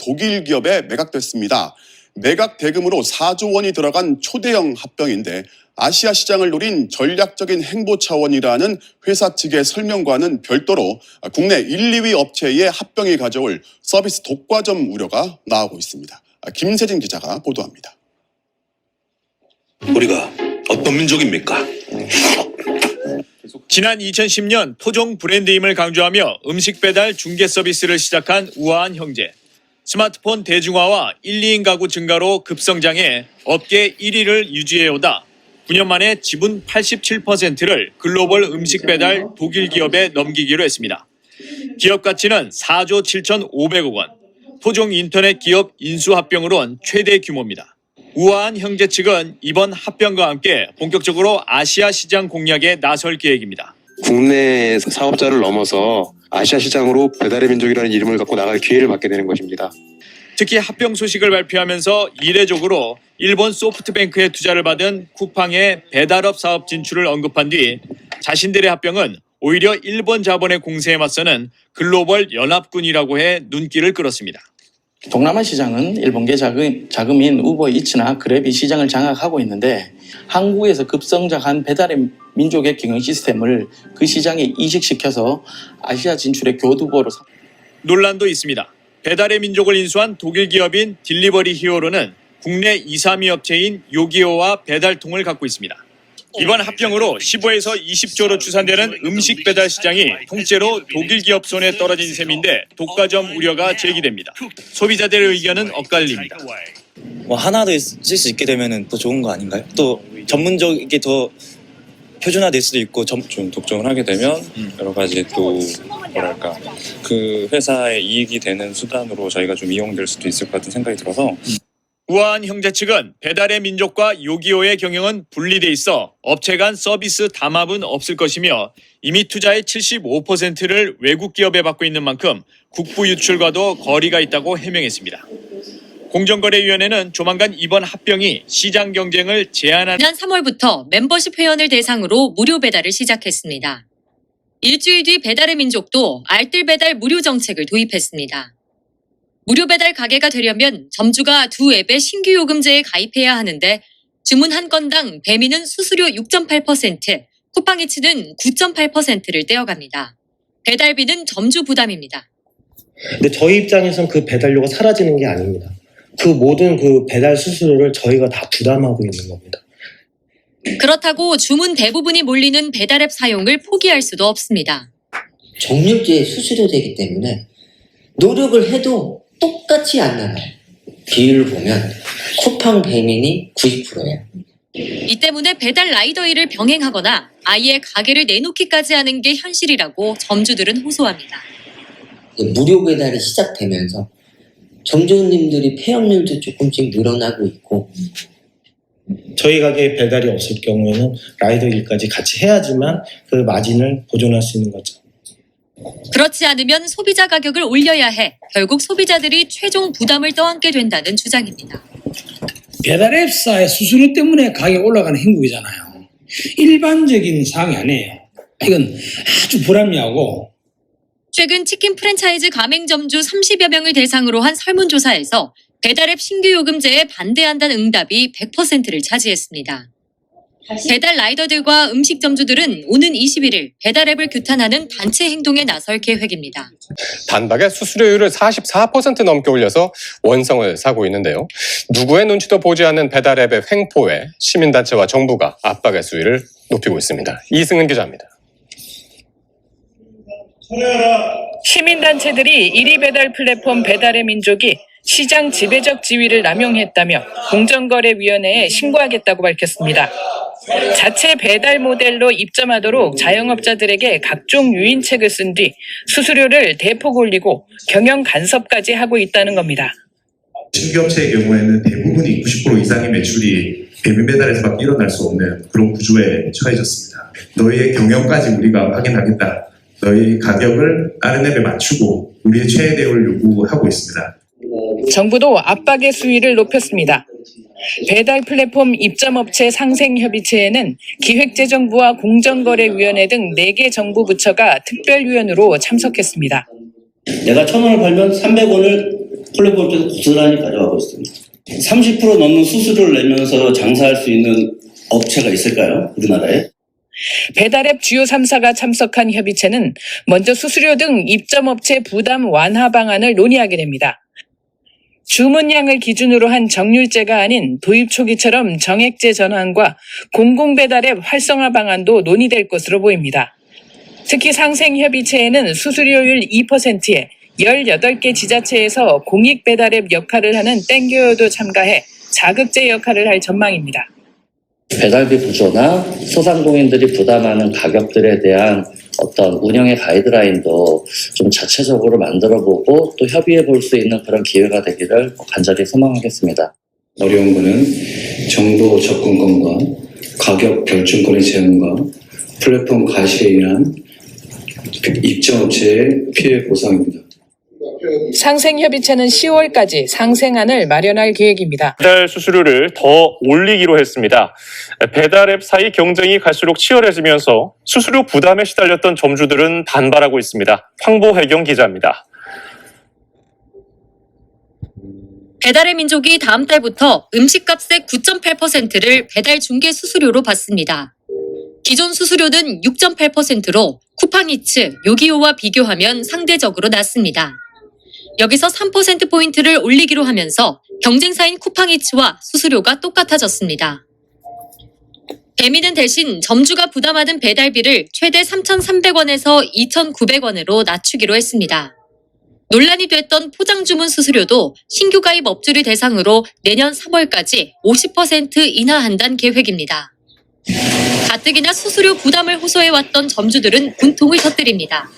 독일 기업에 매각됐습니다. 매각 대금으로 4조 원이 들어간 초대형 합병인데 아시아 시장을 노린 전략적인 행보 차원이라는 회사 측의 설명과는 별도로 국내 1, 2위 업체의 합병이 가져올 서비스 독과점 우려가 나오고 있습니다. 김세진 기자가 보도합니다. 우리가 어떤 민족입니까? 지난 2010년 토종 브랜드임을 강조하며 음식 배달 중개 서비스를 시작한 우아한 형제. 스마트폰 대중화와 1, 2인 가구 증가로 급성장해 업계 1위를 유지해오다 9년 만에 지분 87%를 글로벌 음식 배달 독일 기업에 넘기기로 했습니다. 기업 가치는 4조 7,500억 원. 토종 인터넷 기업 인수 합병으론 최대 규모입니다. 우아한 형제 측은 이번 합병과 함께 본격적으로 아시아 시장 공략에 나설 계획입니다. 국내 사업자를 넘어서 아시아 시장으로 배달의 민족이라는 이름을 갖고 나갈 기회를 받게 되는 것입니다. 특히 합병 소식을 발표하면서 이례적으로 일본 소프트뱅크의 투자를 받은 쿠팡의 배달업 사업 진출을 언급한 뒤 자신들의 합병은 오히려 일본 자본의 공세에 맞서는 글로벌 연합군이라고 해 눈길을 끌었습니다. 동남아 시장은 일본계 자금, 자금인 우버 이츠나 그랩이 시장을 장악하고 있는데 한국에서 급성장한 배달의 민족의 경영 시스템을 그 시장에 이식시켜서 아시아 진출의 교두보로 삼- 논란도 있습니다. 배달의 민족을 인수한 독일 기업인 딜리버리 히어로는 국내 2, 3위 업체인 요기요와 배달통을 갖고 있습니다. 이번 합병으로 15에서 20조로 추산되는 음식 배달 시장이 통째로 독일 기업 손에 떨어진 셈인데 독과점 우려가 제기됩니다. 소비자들의 의견은 엇갈립니다. 뭐 하나 더 쓸 수 있게 되면은 더 좋은 거 아닌가요? 또 전문적이게 더 표준화될 수도 있고 전, 좀 독점을 하게 되면 여러 가지 또 뭐랄까 그 회사의 이익이 되는 수단으로 저희가 좀 이용될 수도 있을 것 같은 생각이 들어서 우아한 형제 측은 배달의 민족과 요기요의 경영은 분리돼 있어 업체 간 서비스 담합은 없을 것이며 이미 투자의 75%를 외국 기업에 받고 있는 만큼 국부 유출과도 거리가 있다고 해명했습니다. 공정거래위원회는 조만간 이번 합병이 시장 경쟁을 제한하는 지난 3월부터 멤버십 회원을 대상으로 무료 배달을 시작했습니다. 일주일 뒤 배달의 민족도 알뜰 배달 무료 정책을 도입했습니다. 무료 배달 가게가 되려면 점주가 두 앱의 신규 요금제에 가입해야 하는데 주문 한 건당 배민은 수수료 6.8%, 쿠팡이츠는 9.8%를 떼어갑니다. 배달비는 점주 부담입니다. 근데 저희 입장에선 그 배달료가 사라지는 게 아닙니다. 그 모든 그 배달 수수료를 저희가 다 부담하고 있는 겁니다. 그렇다고 주문 대부분이 몰리는 배달앱 사용을 포기할 수도 없습니다. 정육제의 수수료되기 때문에 노력을 해도 똑같이 안 나가요. 비율을 보면 쿠팡 배민이 90%예요. 이 때문에 배달 라이더 일을 병행하거나 아예 가게를 내놓기까지 하는 게 현실이라고 점주들은 호소합니다. 무료 배달이 시작되면서 점주님들이 폐업률도 조금씩 늘어나고 있고 저희 가게에 배달이 없을 경우에는 라이더 일까지 같이 해야지만 그 마진을 보존할 수 있는 거죠. 그렇지 않으면 소비자 가격을 올려야 해 결국 소비자들이 최종 부담을 떠안게 된다는 주장입니다. 배달 앱사의 수수료 때문에 가격 올라가는 행국이잖아요. 일반적인 사항이 아니에요. 이건 아주 불합리하고 최근 치킨 프랜차이즈 가맹점주 30여 명을 대상으로 한 설문조사에서 배달앱 신규 요금제에 반대한다는 응답이 100%를 차지했습니다. 배달 라이더들과 음식점주들은 오는 21일 배달앱을 규탄하는 단체 행동에 나설 계획입니다. 단박에 수수료율을 44% 넘게 올려서 원성을 사고 있는데요. 누구의 눈치도 보지 않는 배달앱의 횡포에 시민단체와 정부가 압박의 수위를 높이고 있습니다. 이승은 기자입니다. 시민단체들이 1위 배달 플랫폼 배달의 민족이 시장 지배적 지위를 남용했다며 공정거래위원회에 신고하겠다고 밝혔습니다. 자체 배달 모델로 입점하도록 자영업자들에게 각종 유인책을 쓴 뒤 수수료를 대폭 올리고 경영 간섭까지 하고 있다는 겁니다. 신규업체의 경우에는 대부분이 90% 이상의 매출이 배민 배달에서밖에 일어날 수 없는 그런 구조에 처해졌습니다. 너희의 경영까지 우리가 확인하겠다. 너희 가격을 다른 앱에 맞추고 우리의 최대를 요구하고 있습니다. 정부도 압박의 수위를 높였습니다. 배달 플랫폼 입점업체 상생협의체에는 기획재정부와 공정거래위원회 등 4개 정부 부처가 특별위원으로 참석했습니다. 내가 천 원을 벌면 300원을 플랫폼에서 고스란히 가져가고 있습니다. 30% 넘는 수수료를 내면서 장사할 수 있는 업체가 있을까요? 우리나라에? 배달앱 주요 3사가 참석한 협의체는 먼저 수수료 등 입점업체 부담 완화 방안을 논의하게 됩니다. 주문량을 기준으로 한 정률제가 아닌 도입 초기처럼 정액제 전환과 공공배달앱 활성화 방안도 논의될 것으로 보입니다. 특히 상생협의체에는 수수료율 2%에 18개 지자체에서 공익배달앱 역할을 하는 땡겨요도 참가해 자극제 역할을 할 전망입니다. 배달비 구조나 소상공인들이 부담하는 가격들에 대한 어떤 운영의 가이드라인도 좀 자체적으로 만들어보고 또 협의해 볼 수 있는 그런 기회가 되기를 간절히 소망하겠습니다. 어려운 거는 정보 접근권과 가격 결정권의 제한과 플랫폼 가시에 의한 입점업체의 피해 보상입니다. 상생협의체는 10월까지 상생안을 마련할 계획입니다. 배달 수수료를 더 올리기로 했습니다. 배달앱 사이 경쟁이 갈수록 치열해지면서 수수료 부담에 시달렸던 점주들은 반발하고 있습니다. 황보혜경 기자입니다. 배달의 민족이 다음 달부터 음식값의 9.8%를 배달 중개 수수료로 받습니다. 기존 수수료는 6.8%로 쿠팡이츠, 요기요와 비교하면 상대적으로 낮습니다. 여기서 3%포인트를 올리기로 하면서 경쟁사인 쿠팡이츠와 수수료가 똑같아졌습니다. 배민은 대신 점주가 부담하는 배달비를 최대 3,300원에서 2,900원으로 낮추기로 했습니다. 논란이 됐던 포장 주문 수수료도 신규 가입 업주를 대상으로 내년 3월까지 50% 인하한다는 계획입니다. 가뜩이나 수수료 부담을 호소해왔던 점주들은 분통을 터뜨립니다.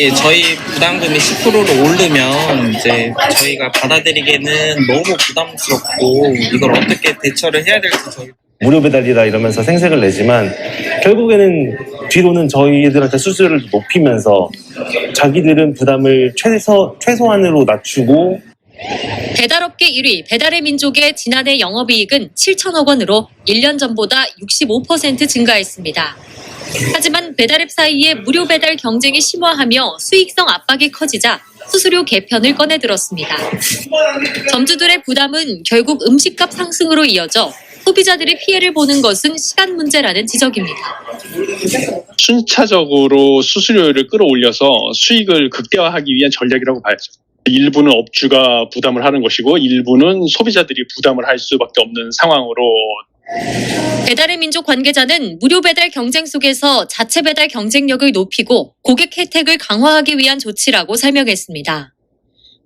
예, 저희 부담금이 10%로 오르면 이제 저희가 받아들이기에는 너무 부담스럽고 이걸 어떻게 대처를 해야 될지 저희 무료 배달이다 이러면서 생색을 내지만 결국에는 뒤로는 저희들한테 수수료를 높이면서 자기들은 부담을 최소, 최소한으로 낮추고 배달업계 1위 배달의 민족의 지난해 영업이익은 7천억 원으로 1년 전보다 65% 증가했습니다. 하지만 배달앱 사이에 무료 배달 경쟁이 심화하며 수익성 압박이 커지자 수수료 개편을 꺼내들었습니다. 점주들의 부담은 결국 음식값 상승으로 이어져 소비자들이 피해를 보는 것은 시간 문제라는 지적입니다. 순차적으로 수수료를 끌어올려서 수익을 극대화하기 위한 전략이라고 봐야죠. 일부는 업주가 부담을 하는 것이고 일부는 소비자들이 부담을 할 수밖에 없는 상황으로 배달의 민족 관계자는 무료 배달 경쟁 속에서 자체 배달 경쟁력을 높이고 고객 혜택을 강화하기 위한 조치라고 설명했습니다.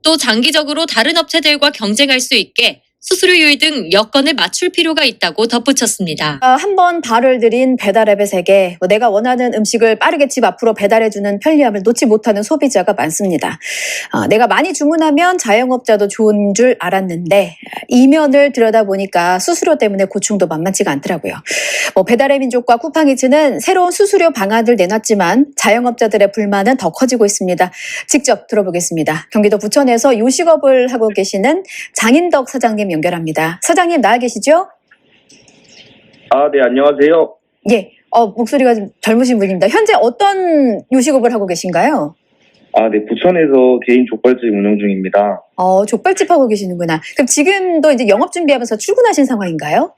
또 장기적으로 다른 업체들과 경쟁할 수 있게 수수료율 등 여건을 맞출 필요가 있다고 덧붙였습니다. 한번 발을 들인 배달앱의 세계, 뭐 내가 원하는 음식을 빠르게 집 앞으로 배달해주는 편리함을 놓지 못하는 소비자가 많습니다. 어, 내가 많이 주문하면 자영업자도 좋은 줄 알았는데 이면을 들여다보니까 수수료 때문에 고충도 만만치가 않더라고요. 뭐 배달의 민족과 쿠팡이츠는 새로운 수수료 방안을 내놨지만 자영업자들의 불만은 더 커지고 있습니다. 직접 들어보겠습니다. 경기도 부천에서 요식업을 하고 계시는 장인덕 사장님 연결합니다. 사장님 나와 계시죠? 아, 네, 안녕하세요. 예. 어, 목소리가 좀 젊으신 분입니다. 현재 어떤 요식업을 하고 계신가요? 아, 네, 부천에서 개인 족발집 운영 중입니다. 어, 족발집 하고 계시는구나. 그럼 지금도 이제 영업 준비하면서 출근하신 상황인가요?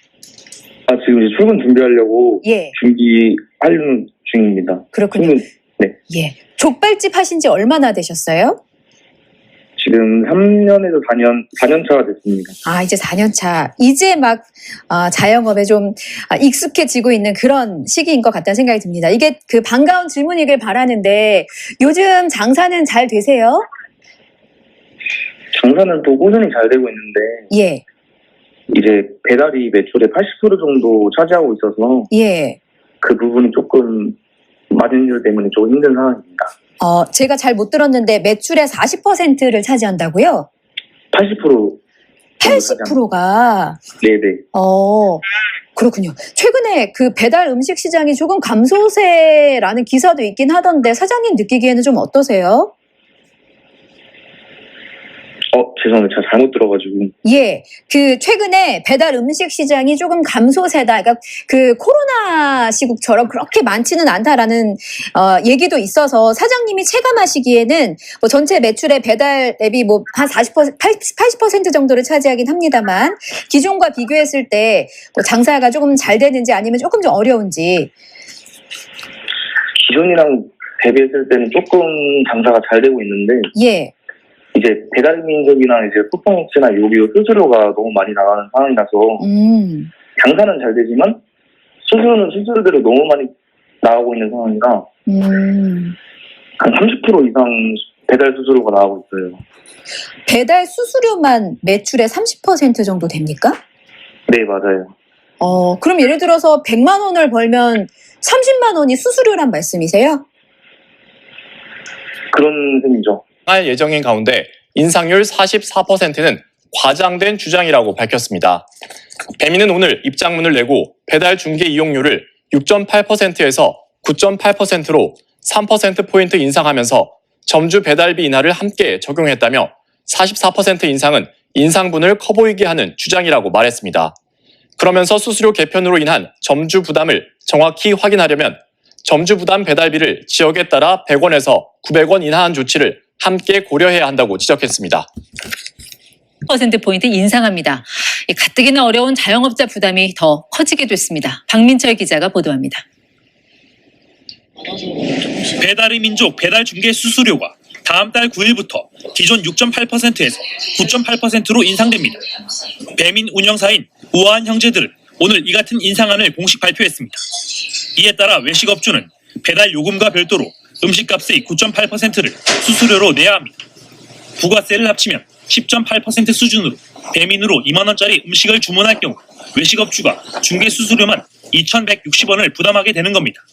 아, 지금 이제 출근 준비하려고 예. 준비하려는 중입니다. 그렇군요. 출근, 네. 예. 족발집 하신 지 얼마나 되셨어요? 지금 3년에서 4년, 4년 차가 됐습니다. 아, 이제 4년 차. 이제 막 아, 자영업에 좀 아, 익숙해지고 있는 그런 시기인 것 같다는 생각이 듭니다. 이게 그 반가운 질문이길 바라는데 요즘 장사는 잘 되세요? 장사는 또 꾸준히 잘 되고 있는데, 예. 이제 배달이 매출의 80% 정도 차지하고 있어서 예. 그 부분이 조금 마진율 때문에 좀 힘든 상황입니다. 어, 제가 잘 못 들었는데 매출의 40%를 차지한다고요? 80% 80%가 네네. 어, 그렇군요. 최근에 그 배달 음식 시장이 조금 감소세라는 기사도 있긴 하던데 사장님 느끼기에는 좀 어떠세요? 어, 죄송합니다. 제가 잘못 들어가지고. 예, 그 최근에 배달 음식 시장이 조금 감소세다. 그러니까 그 코로나 시국처럼 그렇게 많지는 않다라는 어, 얘기도 있어서 사장님이 체감하시기에는 뭐 전체 매출의 배달 앱이 뭐 한 40%, 80, 80% 정도를 차지하긴 합니다만 기존과 비교했을 때 뭐 장사가 조금 잘 되는지 아니면 조금 좀 어려운지. 기존이랑 대비했을 때는 조금 장사가 잘 되고 있는데, 예, 이제 배달민족이나 이제 쿠팡이츠나 요비오 수수료가 너무 많이 나가는 상황이라서, 음, 장사는 잘 되지만, 수수료는 수수료대로 너무 많이 나가고 있는 상황이라, 음. 한 30% 이상 배달 수수료가 나가고 있어요. 배달 수수료만 매출의 30% 정도 됩니까? 네, 맞아요. 어, 그럼 예를 들어서 100만 원을 벌면 30만 원이 수수료란 말씀이세요? 그런 셈이죠. 할 예정인 가운데 인상률 44%는 과장된 주장이라고 밝혔습니다. 배민은 오늘 입장문을 내고 배달 중개 이용료를 6.8%에서 9.8%로 3%포인트 인상하면서 점주 배달비 인하를 함께 적용했다며 44% 인상은 인상분을 커 보이게 하는 주장이라고 말했습니다. 그러면서 수수료 개편으로 인한 점주 부담을 정확히 확인하려면 점주 부담 배달비를 지역에 따라 100원에서 900원 인하한 조치를 함께 고려해야 한다고 지적했습니다. 퍼센트 포인트 인상합니다. 이 가뜩이나 어려운 자영업자 부담이 더 커지게 됐습니다. 박민철 기자가 보도합니다. 배달의 민족 배달 중개 수수료가 다음 달 9일부터 기존 6.8%에서 9.8%로 인상됩니다. 배민 운영사인 우아한 형제들은 오늘 이 같은 인상안을 공식 발표했습니다. 이에 따라 외식업주는 배달 요금과 별도로 음식값의 9.8%를 수수료로 내야 합니다. 부가세를 합치면 10.8% 수준으로 배민으로 2만 원짜리 음식을 주문할 경우 외식업주가 중개 수수료만 2,160원을 부담하게 되는 겁니다.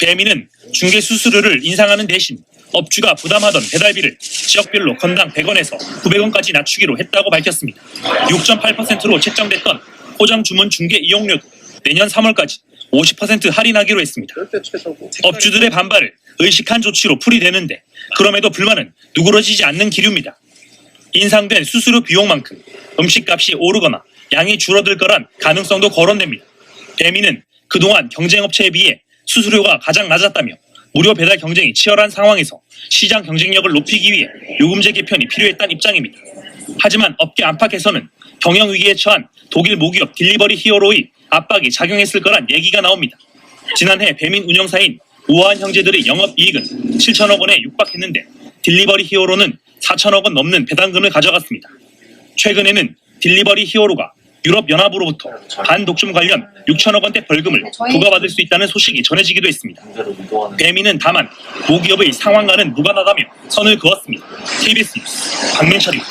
배민은 중개 수수료를 인상하는 대신 업주가 부담하던 배달비를 지역별로 건당 100원에서 900원까지 낮추기로 했다고 밝혔습니다. 6.8%로 책정됐던 포장 주문 중개 이용료도 내년 3월까지 50% 할인하기로 했습니다. 업주들의 반발을 의식한 조치로 풀이되는데 그럼에도 불만은 누그러지지 않는 기류입니다. 인상된 수수료 비용만큼 음식값이 오르거나 양이 줄어들 거란 가능성도 거론됩니다. 배민은 그동안 경쟁업체에 비해 수수료가 가장 낮았다며 무료 배달 경쟁이 치열한 상황에서 시장 경쟁력을 높이기 위해 요금제 개편이 필요했다는 입장입니다. 하지만 업계 안팎에서는 경영 위기에 처한 독일 모기업 딜리버리 히어로의 압박이 작용했을 거란 얘기가 나옵니다. 지난해 배민 운영사인 우아한 형제들의 영업이익은 7천억 원에 육박했는데 딜리버리 히어로는 4천억 원 넘는 배당금을 가져갔습니다. 최근에는 딜리버리 히어로가 유럽연합으로부터 반독점 관련 6천억 원대 벌금을 부과받을 수 있다는 소식이 전해지기도 했습니다. 배민은 다만 모기업의 상황과는 무관하다며 선을 그었습니다. KBS 뉴스 박민철입니다.